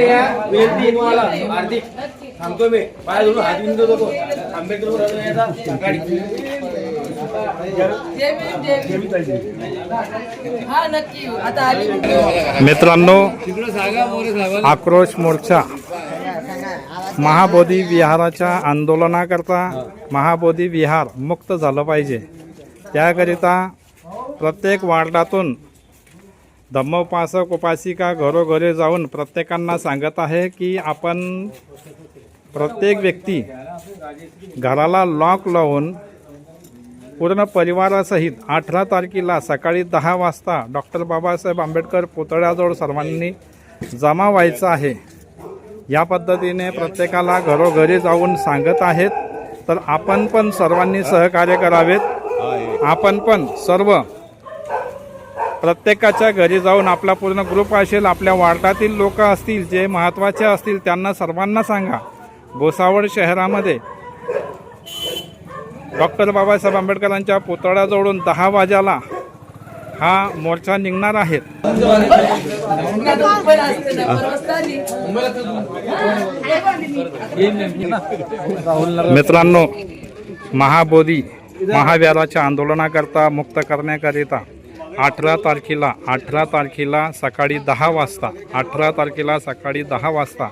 या वेळ वाला हार्दिक थांबतो मी. पाय धरून हात बिंदू आंबेडकर हा मित्रांनो आक्रोश मोर्चा. महाबोधी विहाराच्या आंदोलनाकरता महाबोधी विहार मुक्त झालं पाहिजे. त्याकरिता प्रत्येक वार्डातून धम्मोपासक उपासिका घरोघरी जाऊन प्रत्येकांना सांगत आहे की आपण प्रत्येक व्यक्ती घराला लॉक लावून पूर्ण परिवारासहित अठरा तारखेला सकाळी दहा वाजता डॉक्टर बाबासाहेब आंबेडकर पुतळ्याजवळ सर्वांनी जमा व्हायचं आहे. या पद्धतीने प्रत्येकाला घरोघरी जाऊन सांगत आहेत. तर आपण पण सर्वांनी सहकार्य करावेत. आपण पण सर्व प्रत्येकाच्या घरी जाऊन आपला पूर्ण ग्रुप असेल आपल्या वार्डातील लोक असतील जे महत्त्वाचे असतील त्यांना सर्वांना सांगा. भुसावळ शहरामध्ये. डॉक्टर बाबासाहेब आंबेडकरांच्या पुतळ्याजवळून दहा वाजाला हा मोर्चा निघणार आहे. मित्रांनो महाबोधी महाव्याराच्या आंदोलनाकरता मुक्त करण्याकरिता अठरा तारखेला अठरा तारखेला सकाळी दहा वाजता अठरा तारखेला सकाळी दहा वाजता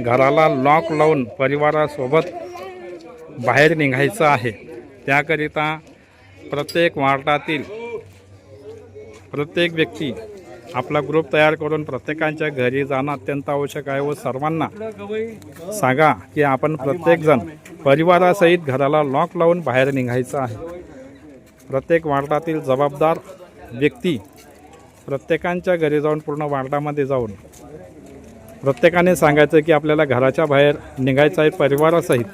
घराला लॉक लावून परिवारासोबत बाहेर निघायचं आहे. त्याकरिता प्रत्येक वार्डातील प्रत्येक व्यक्ती आपला ग्रुप तयार करून प्रत्येकांच्या घरी जाणं अत्यंत आवश्यक आहे व सर्वांना सांगा की आपण प्रत्येकजण परिवारासहित घराला लॉक लावून बाहेर निघायचं आहे. प्रत्येक वार्डातील जबाबदार व्यक्ती प्रत्येकांच्या घरी जाऊन पूर्ण वार्डामध्ये जाऊन प्रत्येकाने सांगायचं की आपल्याला घराच्या बाहेर निघायचं आहे परिवारासहित.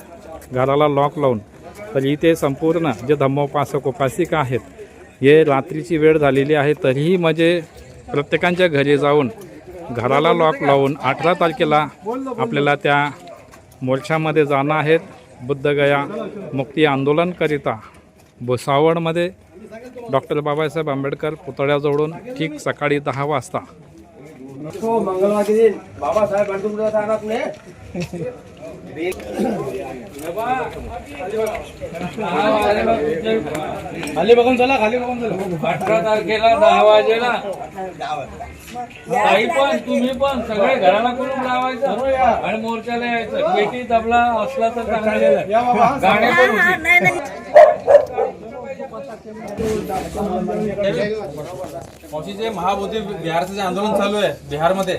घराला लॉक लावून. तर इथे संपूर्ण जे धम्मोपासक उपासिका आहेत हे रात्रीची वेळ झालेली आहे तरीही म्हणजे प्रत्येकांच्या घरी जाऊन घराला लॉक लावून अठरा तारखेला आपल्याला त्या मोर्चामध्ये जाणं आहेत. बुद्धगया मुक्ती आंदोलनकरिता भुसावळमध्ये डॉक्टर बाबासाहेब आंबेडकर पुतळ्याजवळून ठीक सकाळी दहा वाजता. खाली बघून चला खाली बघून चला. अठरा तारखेला दहा वाजेला. काही पण तुम्ही पण सगळे घराला कुलूप लावायचं आणि मोर्चाला यायचं. पेटी तबला असला तर चांगलं. गाणे पण जे महाबोधी बिहारचं जे आंदोलन चालू आहे बिहारमध्ये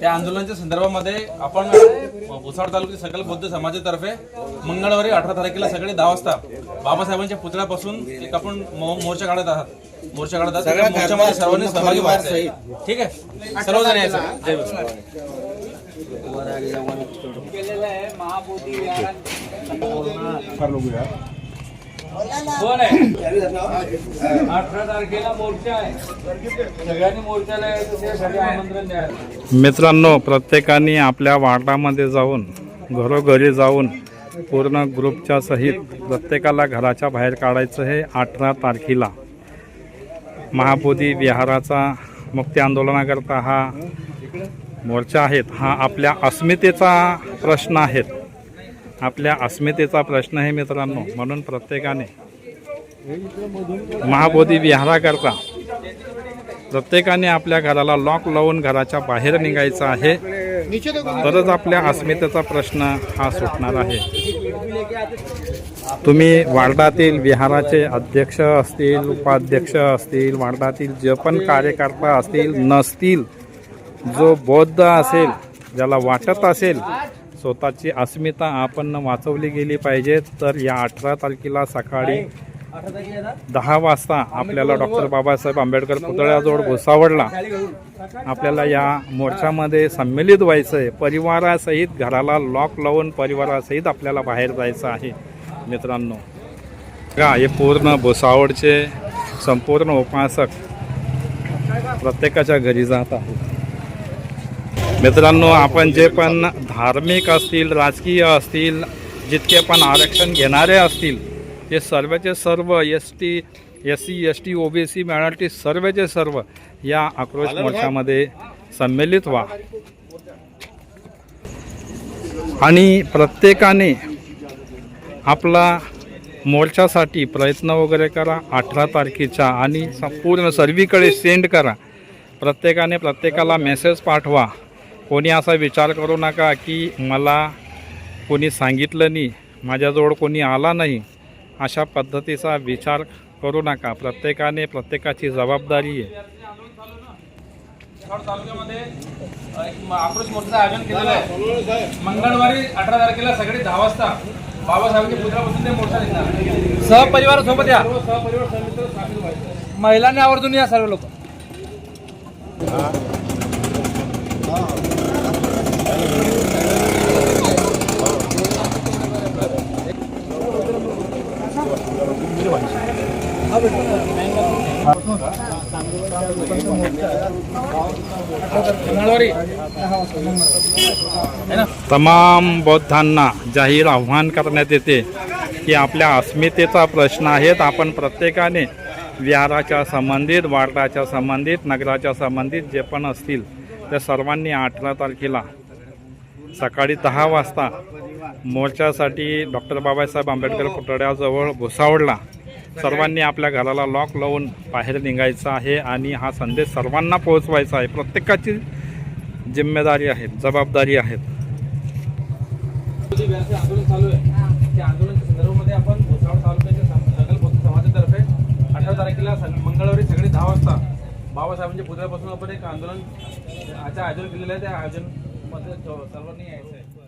त्या आंदोलनाच्या संदर्भामध्ये आपण भुसावळ तालुक्यातील सकल बौद्ध समाजातर्फे मंगळवारी अठरा तारखेला सकाळी दहा वाजता बाबासाहेबांच्या पुतळ्यापासून एक आपण मो- मोर्चा काढत आहात. मोर्चा काढत आहात. मोर्चामध्ये सर्वांनी सहभागी व्हायचं आहे. ठीक आहे? सर्वजण यायचं. जय भीम. कोण आहे? अठरा तारखेला मोर्चा आहे. सगळ्यांनी मोर्चाला यायचं त्यासाठी आमंत्रण मित्रांनो प्रत्येकाने आपल्या वार्डामध्ये जाऊन घरोघरी जाऊन पूर्ण ग्रुपच्या सहित प्रत्येकाला घराच्या बाहेर काढायचं हे अठरा तारखेला. महाबोधी विहाराचा मुक्ती आंदोलनाकरता हा मोर्चा आहेत. हा आपल्या अस्मितेचा प्रश्न आहेत. आपल्या अस्मितेचा प्रश्न आहे मित्रांनो. म्हणून प्रत्येकाने महाबोधी विहाराकरता प्रत्येकाने आपल्या घराला लॉक लावून घराच्या बाहेर निघायचं आहे. तरच आपल्या अस्मितेचा प्रश्न हा सुटणार आहे. तुम्ही वार्डातील विहाराचे अध्यक्ष असतील उपाध्यक्ष असतील वार्डातील जे पण कार्यकर्ता असतील नसतील जो बौद्ध असेल ज्याला वाटत असेल स्वतःची अस्मिता आपण वाचवली गेली पाहिजे तर या अठरा तारखेला सकाळी दहा वाजता आपल्याला डॉक्टर बाबासाहेब आंबेडकर पुतळ्याजवळ भुसावळला. आपल्याला या मोर्चामध्ये संमेलित व्हायचं आहे परिवारासहित घराला लॉक लावून परिवारासहित आपल्याला बाहेर जायचं आहे. मित्रांनो का हे पूर्ण भुसावळचे संपूर्ण उपासक प्रत्येकाच्या घरी जात आहेत. मित्रांनो आपण जे पण धार्मिक असतील राजकीय असतील जितके पण आरक्षण घेणारे असतील ते सर्वचे सर्व S T S C S T O B C Marathi सर्वचे सर्व या आक्रोश मोर्चामध्ये संमेलित व्हा. आणि प्रत्येकाने आपला मोर्चासाठी प्रयत्न वगैरे करा अठरा तारखेच्या आणि संपूर्ण सर्वीकडे सेंड करा. प्रत्येकाने प्रत्येकाला मेसेज पाठवा. कोणी असा विचार करू नका की मला कोणी सांगितलं नाही माझ्याजवळ कोणी आला नाही. अशा पद्धतीचा विचार करू नका. प्रत्येकाने प्रत्येकाची जबाबदारी आहे. भुसावळ तालुक्यामध्ये अ, एक म- आक्रोश मोर्चाचं आयोजन केलेलं आहे. मंगळवारी अठरा तारखेला सगळे दहा वाजता बाबासाहेबांच्या पुतळ्यापासून ते मोर्चा निघणार. सहपरिवार सोबत या. सर्व सहपरिवार समितीला सामील व्हायचं महिलांनी आवर्जून या सर्व लोक. तमाम बौद्धांना जाहीर आव्हान करण्यात येते की आपल्या अस्मितेचा प्रश्न आहेत. आपण प्रत्येकाने विहाराच्या संबंधित वार्डाच्या संबंधित नगराच्या संबंधित जे पण असतील त्या सर्वांनी अठरा तारखेला सकाळी दहा वाजता मोर्चासाठी डॉक्टर बाबासाहेब आंबेडकर पुतळ्याजवळ भुसावळला सर्वांनी आपल्या घराला लॉक लावून बाहेर निघायचं आहे आणि हा संदेश सर्वांना पोहोचवायचा आहे. प्रत्येकाची जिम्मेदारी आहे जबाबदारी आहेत. आंदोलन चालू आहे त्या आंदोलनाच्या संदर्भामध्ये आपण भुसावळ तालुक्याच्या समाजातर्फे अठरा तारखेला मंगळवारी सगळे दहा वाजता बाबासाहेबांच्या पुतळ्यापासून आपण एक आंदोलन आजचं आयोजन केलेलं आहे त्या आयोजनमध्ये सर्वांनी यायचं आहे